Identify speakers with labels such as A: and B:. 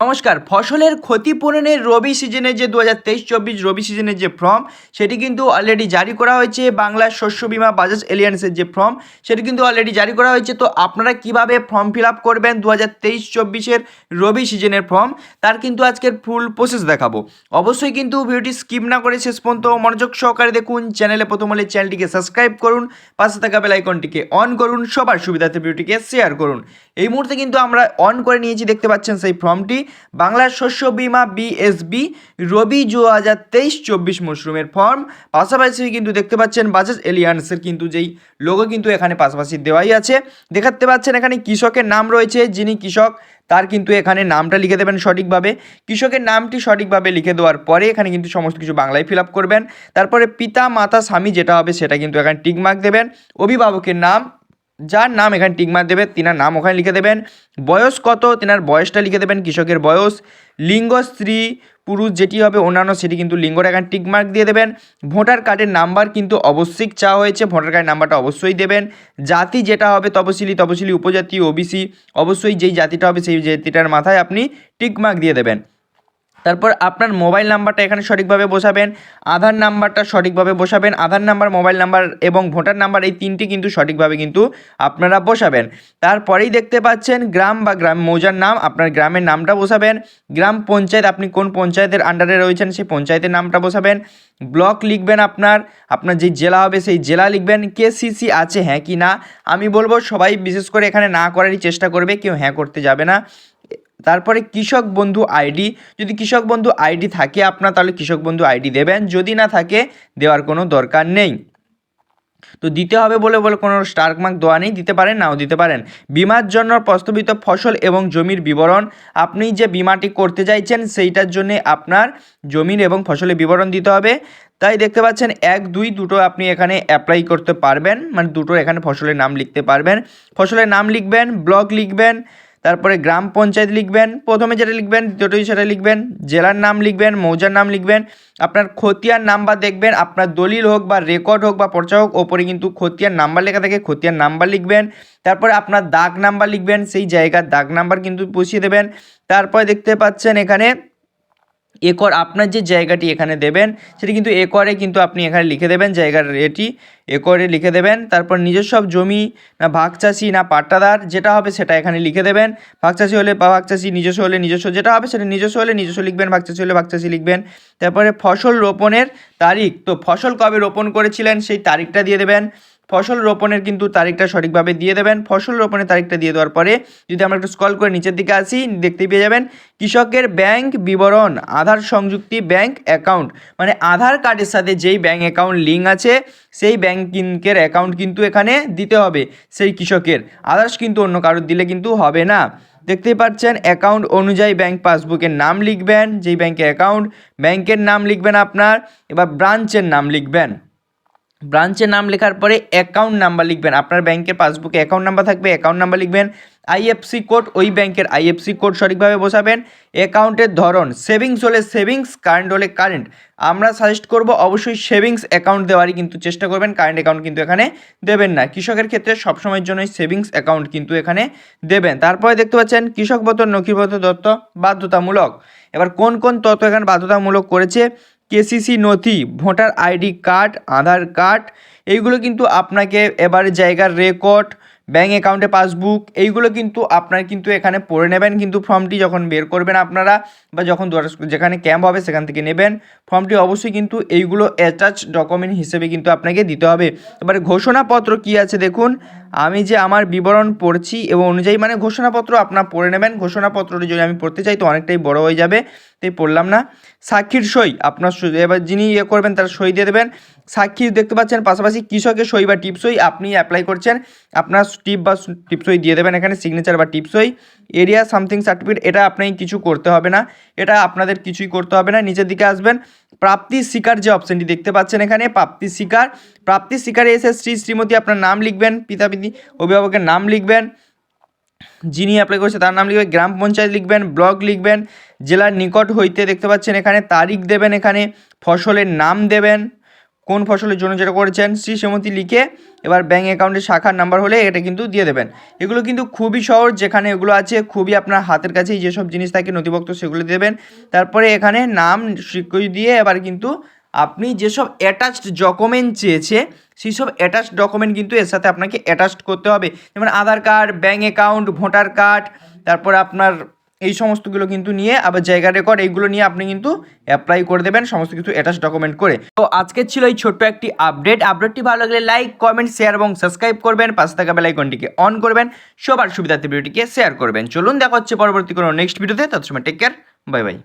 A: নমস্কার, ফসলের ক্ষতিপূরণের রবি সিজনের যে দু হাজার তেইশ চব্বিশ রবি সিজনের যে ফর্ম সেটি কিন্তু অলরেডি জারি করা হয়েছে বাংলার শস্য বিমা বাজাজ এলিয়ান্সের যে ফর্ম সেটি কিন্তু অলরেডি জারি করা হয়েছে। তো আপনারা কীভাবে ফর্ম ফিল আপ করবেন দু হাজার তেইশ চব্বিশের রবি সিজনের ফর্ম তার কিন্তু আজকের ফুল প্রসেস দেখাবো। অবশ্যই কিন্তু ভিডিওটি স্কিপ না করে শেষ পর্যন্ত মনোযোগ সহকারে দেখুন, চ্যানেলে প্রথম হলে চ্যানেলটিকে সাবস্ক্রাইব করুন, পাশে থাকা বেল আইকনটিকে অন করুন, সবার সুবিধাতে ভিডিওটিকে শেয়ার করুন। এই মুহূর্তে কিন্তু আমরা অন করে নিয়েছি, দেখতে পাচ্ছেন সেই ফর্মটি বাংলার শস্য বিমা বিএসবি রবি দু হাজার তেইশ চব্বিশ মশরুমের ফর্ম। পাশাপাশি কিন্তু দেখতে পাচ্ছেন বাজাজ এলিয়ান্সের কিন্তু যেই লোগো কিন্তু এখানে পাশাপাশি দেওয়াই আছে। দেখাতে পাচ্ছেন এখানে কৃষকের নাম রয়েছে, যিনি কৃষক, তার কিন্তু এখানে নামটা লিখে দেবেন সঠিকভাবে। কৃষকের নামটি সঠিকভাবে লিখে দেওয়ার পরে এখানে কিন্তু সমস্ত কিছু বাংলায় ফিল আপ করবেন। তারপরে পিতা, মাতা, স্বামী যেটা হবে সেটা কিন্তু এখানে টিকমার্ক দেবেন। অভিভাবকের নাম যার নাম এখানে টিকমার দেবে তিনার নাম ওখানে লিখে দেবেন। বয়স কত? তিনার বয়সটা লিখে দেবেন কৃষকের বয়স। লিঙ্গ, স্ত্রী, পুরুষ, যেটি হবে অন্যান্য, সেটি কিন্তু লিঙ্গটা এখানে টিকমার্ক দিয়ে দেবেন। ভোটার কার্ডের নাম্বার কিন্তু অবশ্যই চাওয়া হয়েছে, ভোটার কার্ডের নাম্বারটা অবশ্যই দেবেন। জাতি যেটা হবে, তপশিলি তপশিলি উপজাতি, ওবিসি, অবশ্যই যেই জাতিটা হবে, সেই জাতিটার মাথায় আপনি টিকমার্ক দিয়ে দেবেন। তারপর আপনার মোবাইল নাম্বারটা এখানে সঠিকভাবে বসাবেন, আধার নাম্বারটা সঠিকভাবে বসাবেন, আধার নাম্বার, মোবাইল নাম্বার এবং ভোটার নাম্বার এই তিনটি কিন্তু সঠিকভাবে কিন্তু আপনারা বসাবেন। তারপরেই দেখতে পাচ্ছেন গ্রাম বা গ্রাম মৌজার নাম, আপনার গ্রামের নামটা বসাবেন, গ্রাম পঞ্চায়েত, আপনি কোন পঞ্চায়েতের আন্ডারে রয়েছেন সেই পঞ্চায়েতের নামটা বসাবেন ব্লক লিখবেন আপনার আপনার যে জেলা হবে সেই জেলা লিখবেন কে সিসি আছে হ্যাঁ কি না, আমি বলব সবাই বিশেষ করে এখানে না করারই চেষ্টা করবে, কেউ হ্যাঁ করতে যাবে না। তারপরে কৃষক বন্ধু আইডি, যদি কৃষক বন্ধু আইডি থাকে আপনার, তাহলে কৃষক বন্ধু আইডি দেবেন, যদি না থাকে দেওয়ার কোনো দরকার নেই। তো দিতে হবে বলে বলে কোনো স্টার্ক মার্ক দেওয়া নেই, দিতে পারেন, নাও দিতে পারেন। বিমার জন্য প্রস্তাবিত ফসল এবং জমির বিবরণ, আপনি যে বিমাটি করতে চাইছেন, সেইটার জন্য আপনার জমির এবং ফসলের বিবরণ দিতে হবে। তাই দেখতে পাচ্ছেন, এক, দুই, দুটো আপনি এখানে অ্যাপ্লাই করতে পারবেন মানে দুটো এখানে ফসলের নাম লিখতে পারবেন। ফসলের নাম লিখবেন ব্লক লিখবেন তারপরে গ্রাম পঞ্চায়েত লিখবেন, প্রথমে যেটা লিখবেন, দ্বিতীয়টি সেটা লিখবেন, জেলার নাম লিখবেন, মৌজার নাম লিখবেন, আপনার খতিয়ার নাম্বার দেখবেন, আপনার দলিল হোক বা রেকর্ড হোক বা পর্চা হোক, ওপরে কিন্তু খতিয়ার নাম্বার লেখা থাকে খতিয়ার নাম্বার লিখবেন, তারপরে আপনার দাগ নাম্বার লিখবেন, সেই জায়গার দাগ নাম্বার কিন্তু বসিয়ে দেবেন, তারপরে দেখতে পাচ্ছেন এখানে একর আপনার যে জায়গাটি এখানে দেবেন, সেটি কিন্তু একরে কিন্তু আপনি এখানে লিখে দেবেন, জায়গার এটি একরে লিখে দেবেন। তারপর নিজস্ব জমি, না ভাগ চাষি না পাট্টাদার, যেটা হবে সেটা এখানে লিখে দেবেন। ভাগ চাষি হলে বা ভাগ চাষি নিজস্ব হলে নিজস্ব, যেটা হবে সেটা নিজস্ব হলে নিজস্ব লিখবেন ভাগ চাষি হলে ভাগ চাষি লিখবেন। তারপরে ফসল রোপণের তারিখ, তো ফসল কবে রোপণ করেছিলেন সেই তারিখটা দিয়ে দেবেন। ফসল রোপণের কিন্তু তারিখটা সঠিকভাবে দিয়ে দেবেন। ফসল রোপণের তারিখটা দিয়ে দেওয়ার পরে যদি আমরা একটু স্কল করে নিচের দিকে আসি দেখতে পেয়ে যাবেন কৃষকের ব্যাংক বিবরণ, আধার সংযুক্তি ব্যাংক অ্যাকাউন্ট মানে আধার কার্ডের সাথে যেই ব্যাংক অ্যাকাউন্ট লিঙ্ক আছে, সেই ব্যাংকের অ্যাকাউন্ট কিন্তু এখানে দিতে হবে সেই কৃষকের। আদার্স কিন্তু অন্য কারোর দিলে কিন্তু হবে না। দেখতেই পাচ্ছেন অ্যাকাউন্ট অনুযায়ী ব্যাংক পাসবুকের নাম লিখবেন, যেই ব্যাংকের অ্যাকাউন্ট ব্যাংকের নাম লিখবেন আপনার, এবার ব্রাঞ্চের নাম লিখবেন। ব্রাঞ্চের নাম লেখার পরে অ্যাকাউন্ট নাম্বার লিখবেন। আপনার ব্যাংকের পাসবুকে অ্যাকাউন্ট নাম্বার থাকবে, অ্যাকাউন্ট নাম্বার লিখবেন। আইএফসি কোড ওই ব্যাংকের আইএফসি কোড সঠিকভাবে বসাবেন। অ্যাকাউন্টের ধরন, সেভিংস হলে সেভিংস, কারেন্ট হলে কারেন্ট। আমরা সাজেস্ট করব অবশ্যই সেভিংস অ্যাকাউন্ট দেওয়ারই কিন্তু চেষ্টা করবেন, কারেন্ট অ্যাকাউন্ট কিন্তু এখানে দেবেন না। কৃষকের ক্ষেত্রে সবসময়ের জন্যই সেভিংস অ্যাকাউন্ট কিন্তু এখানে দেবেন। তারপরে দেখতে পাচ্ছেন, কৃষক বতন নথিপত্র তথ্য বাধ্যতামূলক। এবার কোন কোন তথ্য এখানে বাধ্যতামূলক করেছে? কেসিসি নথি, voter ID card, Aadhaar card, এইগুলো কিন্তু আপনাকে এবারে জায়গার রেকর্ড, ব্যাঙ্ক অ্যাকাউন্টে পাসবুক, এইগুলো কিন্তু আপনার কিন্তু এখানে পড়ে নেবেন। কিন্তু ফর্মটি যখন বের করবেন আপনারা বা যখন যেখানে ক্যাম্প হবে সেখান থেকে নেবেন। ফর্মটি অবশ্যই কিন্তু এইগুলো অ্যাটাচ ডকুমেন্ট হিসেবে কিন্তু আপনাকে দিতে হবে। এবারে ঘোষণাপত্র কি আছে দেখুন। আমি যে আমার বিবরণ পড়ছি এবং অনুযায়ী মানে ঘোষণাপত্র আপনার পড়ে নেবেন। ঘোষণাপত্রটি যদি আমি পড়তে চাই, তো অনেকটাই বড় হয়ে যাবে। তাই পড়লাম না। সাক্ষীর সই, আপনার এবার যিনি ইয়ে করবেন, তার সই দিয়ে দেবেন। সাক্ষী দেখতে পাচ্ছেন, পাশাপাশি কৃষকের সই বা টিপসই আপনি অ্যাপ্লাই করছেন। আপনার টিপ বা টিপসই দিয়ে দেবেন এখানে সিগনেচার বা টিপসই এরিয়া সামথিং সার্টিফিকেট এটা আপনাকে কিছু করতে হবে না। এটা আপনাদের কিছুই করতে হবে না। নিচের দিকে আসবেন। প্রাপ্তি শিকার যে অপশানটি দেখতে পাচ্ছেন এখানে, প্রাপ্তি শিকার প্রাপ্তি শিকারে এসে শ্রী শ্রীমতী আপনার নাম লিখবেন পিতা পিতি অভিভাবকের নাম লিখবেন, যিনি অ্যাপ্লাই করছে তার নাম লিখবেন, গ্রাম পঞ্চায়েত লিখবেন, ব্লক লিখবেন, জেলার নিকট হইতে দেখতে পাচ্ছেন এখানে তারিখ দেবেন, এখানে ফসলের নাম দেবেন, কোন ফসলের জন্য যেটা করেছেন, শ্রী সেমতি লিখে এবার ব্যাঙ্ক অ্যাকাউন্টের শাখার নাম্বার হলে এটা কিন্তু দিয়ে দেবেন। এগুলো কিন্তু খুবই সহজ, যেখানে এগুলো আছে, খুবই আপনার হাতের কাছেই যেসব জিনিস থাকে নথিপত্র সেগুলো দেবেন। তারপরে এখানে নাম স্বীকৃতি দিয়ে এবার কিন্তু আপনি যেসব অ্যাটাচড ডকুমেন্ট চেয়েছে সেই সব অ্যাটাচড ডকুমেন্ট কিন্তু এর সাথে আপনাকে অ্যাটাচড করতে হবে। যেমন Aadhaar card bank account voter card তারপর আপনার এই সমস্তগুলো কিন্তু নিয়ে আবার জায়গা রেকর্ড এইগুলো নিয়ে আপনি কিন্তু অ্যাপ্লাই করে দেবেন, সমস্ত কিছু অ্যাটাচ ডকুমেন্ট করে। তো আজকে ছিল এই ছোট্ট একটি আপডেট আপডেটটি ভালো লাগলে লাইক কমেন্ট শেয়ার এবং সাবস্ক্রাইব করবেন। পাশে থাকা বেলাইকনটিকে অন করবেন। সবার সুবিধার্থে ভিডিওটিকে শেয়ার করবেন। চলুন দেখা হচ্ছে পরবর্তী কোনো নেক্সট ভিডিওতে তৎসময় টেক কেয়ার বাই বাই